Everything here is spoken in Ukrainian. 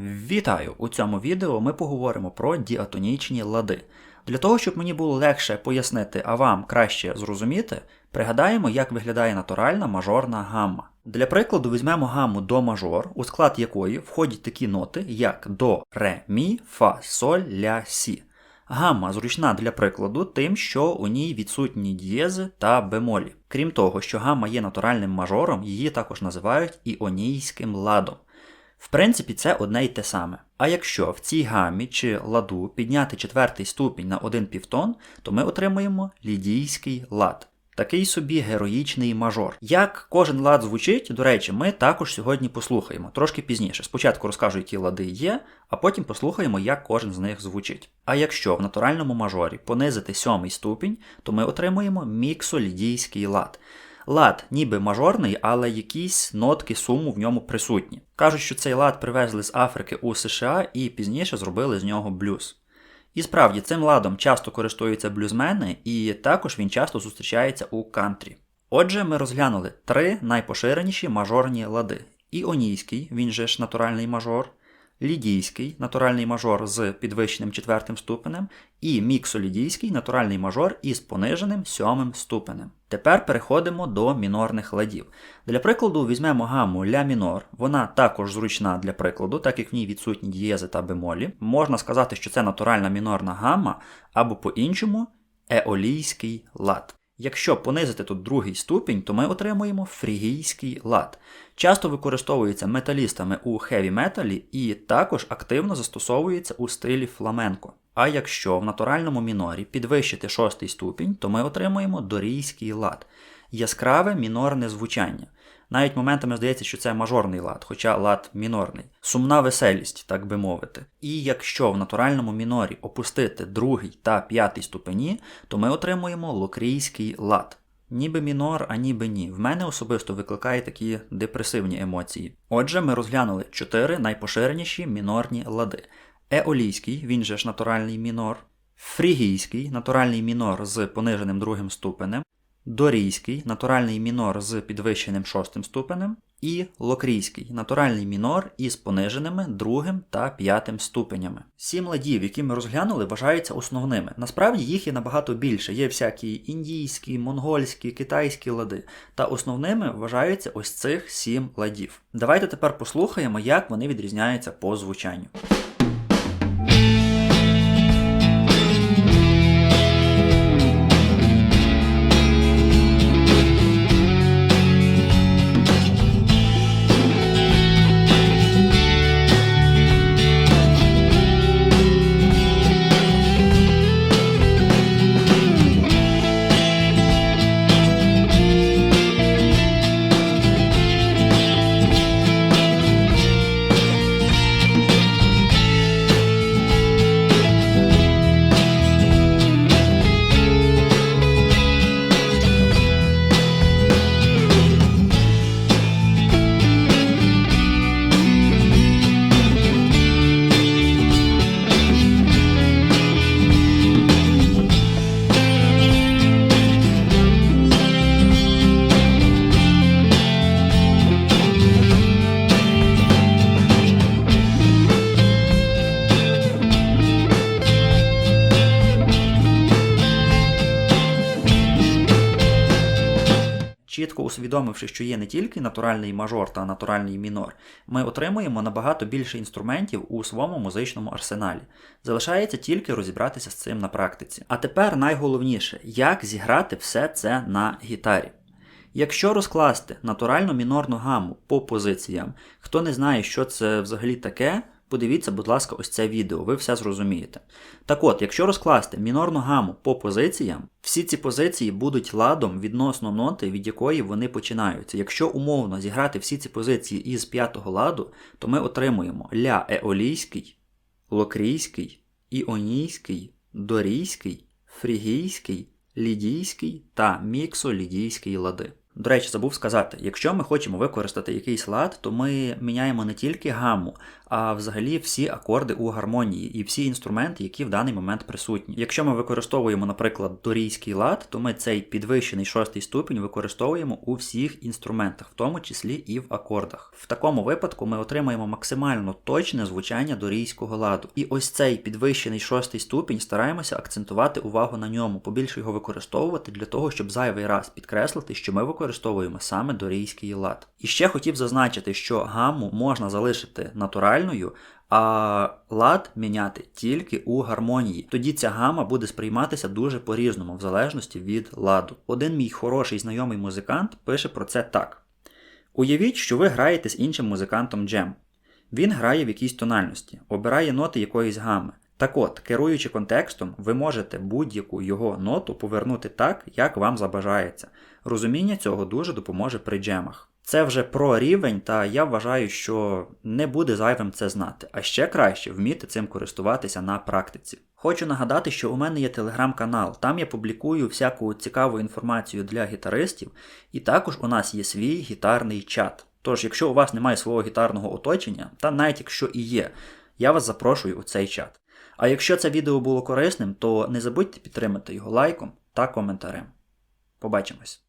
Вітаю! У цьому відео ми поговоримо про діатонічні лади. Для того, щоб мені було легше пояснити, а вам краще зрозуміти, пригадаємо, як виглядає натуральна мажорна гамма. Для прикладу візьмемо гамму до мажор, у склад якої входять такі ноти, як до, ре, мі, фа, соль, ля, сі. Гамма зручна для прикладу тим, що у ній відсутні дієзи та бемолі. Крім того, що гамма є натуральним мажором, її також називають іонійським ладом. В принципі, це одне й те саме. А якщо в цій гамі чи ладу підняти четвертий ступінь на один півтон, то ми отримуємо лідійський лад. Такий собі героїчний мажор. Як кожен лад звучить, до речі, ми також сьогодні послухаємо трошки пізніше. Спочатку розкажу, які лади є, а потім послухаємо, як кожен з них звучить. А якщо в натуральному мажорі понизити сьомий ступінь, то ми отримуємо міксолідійський лад. Лад ніби мажорний, але якісь нотки суму в ньому присутні. Кажуть, що цей лад привезли з Африки у США і пізніше зробили з нього блюз. І справді, цим ладом часто користуються блюзмени, і також він часто зустрічається у кантрі. Отже, ми розглянули три найпоширеніші мажорні лади: іонійський, він же ж натуральний мажор, лідійський натуральний мажор з підвищеним четвертим ступенем, і міксолідійський натуральний мажор із пониженим сьомим ступенем. Тепер переходимо до мінорних ладів. Для прикладу, візьмемо гаму ля мінор, вона також зручна для прикладу, так як в ній відсутні дієзи та бемолі. Можна сказати, що це натуральна мінорна гамма, або по-іншому еолійський лад. Якщо понизити тут другий ступінь, то ми отримуємо фрігійський лад. Часто використовується металістами у хеві металі і також активно застосовується у стилі фламенко. А якщо в натуральному мінорі підвищити шостий ступінь, то ми отримуємо дорійський лад, яскраве мінорне звучання. Навіть моментами здається, що це мажорний лад, хоча лад мінорний. Сумна веселість, так би мовити. І якщо в натуральному мінорі опустити другий та п'ятий ступені, то ми отримуємо локрійський лад. Ніби мінор, а ніби ні. В мене особисто викликає такі депресивні емоції. Отже, ми розглянули чотири найпоширеніші мінорні лади: еолійський, він же ж натуральний мінор, фрігійський натуральний мінор з пониженим другим ступенем, дорійський натуральний мінор з підвищеним шостим ступенем, і локрійський натуральний мінор із пониженими другим та п'ятим ступенями. Сім ладів, які ми розглянули, вважаються основними. Насправді їх є набагато більше. Є всякі індійські, монгольські, китайські лади. Та основними вважаються ось цих сім ладів. Давайте тепер послухаємо, як вони відрізняються по звучанню. Чітко усвідомивши, що є не тільки натуральний мажор та натуральний мінор, ми отримуємо набагато більше інструментів у своєму музичному арсеналі. Залишається тільки розібратися з цим на практиці. А тепер найголовніше, як зіграти все це на гітарі. Якщо розкласти натуральну мінорну гаму по позиціям, хто не знає, що це взагалі таке, подивіться, будь ласка, ось це відео, ви все зрозумієте. Так от, якщо розкласти мінорну гаму по позиціям, всі ці позиції будуть ладом відносно ноти, від якої вони починаються. Якщо умовно зіграти всі ці позиції із п'ятого ладу, то ми отримуємо ля еолійський, локрійський, іонійський, дорійський, фрігійський, лідійський та міксолідійський лади. До речі, забув сказати, якщо ми хочемо використати якийсь лад, то ми міняємо не тільки гамму, а взагалі всі акорди у гармонії і всі інструменти, які в даний момент присутні. Якщо ми використовуємо, наприклад, дорійський лад, то ми цей підвищений шостий ступінь використовуємо у всіх інструментах, в тому числі і в акордах. В такому випадку ми отримаємо максимально точне звучання дорійського ладу. І ось цей підвищений шостий ступінь стараємося акцентувати увагу на ньому, побільше його використовувати для того, щоб зайвий раз підкреслити, що ми використовуємо саме дорійський лад. І ще хотів зазначити, що гамму можна залишити натуральною, а лад міняти тільки у гармонії. Тоді ця гама буде сприйматися дуже по-різному, в залежності від ладу. Один мій хороший знайомий музикант пише про це так: Уявіть, що ви граєте з іншим музикантом джем. Він грає в якійсь тональності, обирає ноти якоїсь гами. Так от, керуючи контекстом, ви можете будь-яку його ноту повернути так, як вам забажається. Розуміння цього дуже допоможе при джемах. Це вже про рівень, та я вважаю, що не буде зайвим це знати, а ще краще вміти цим користуватися на практиці. Хочу нагадати, що у мене є телеграм-канал, там я публікую всяку цікаву інформацію для гітаристів, і також у нас є свій гітарний чат. Тож, якщо у вас немає свого гітарного оточення, та навіть якщо і є, я вас запрошую у цей чат. А якщо це відео було корисним, то не забудьте підтримати його лайком та коментарем. Побачимось!